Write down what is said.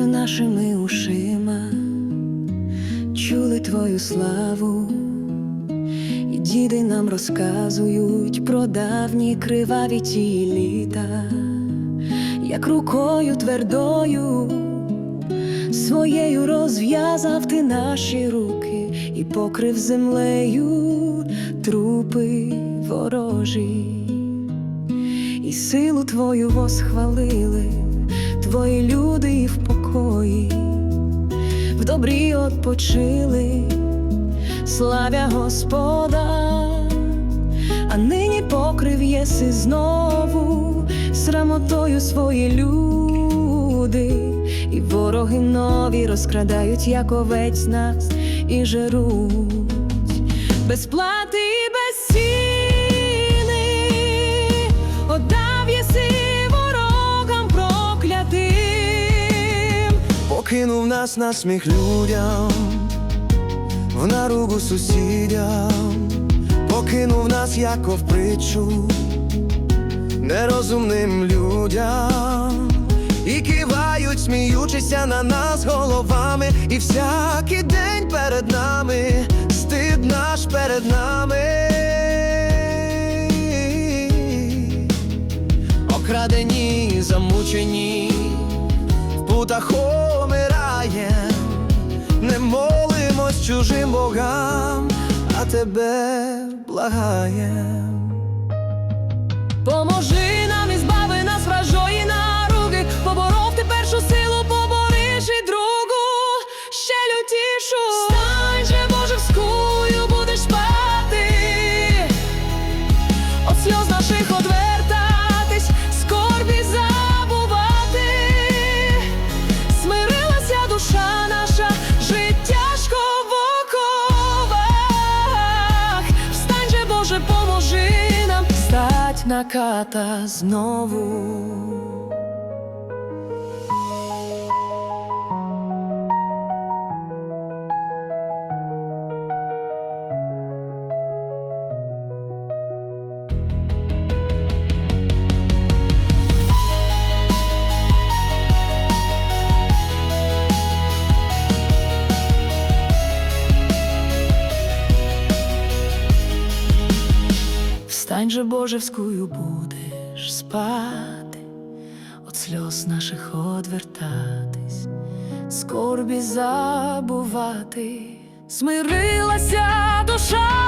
нашими ушима чули твою славу, і діди нам розказують про давні криваві ті літа, як рукою твердою своєю розв'язав ти наші руки і покрив землею трупи ворожі. І силу твою восхвалили, твої люди і в покої, в добрі odpoчили, славя Господа, а нині покрив єси знову срамотою свої люди, і вороги нові розкрадають, як овець нас і жеруть. Без плати Покинув нас на сміх людям, в наругу сусідям, покинув нас, як в притчу, нерозумним людям, і кивають, сміючися на нас головами, і всякий день перед нами, стид наш перед нами. Окрадені, замучені, в путах омираєм, не молимось чужим богам, а тебе благаєм. Поможи Стать ката знову Встань же, Боже, вскую будеш спати, от сльоз наших одвертатись, скорбі забувати, смирилася душа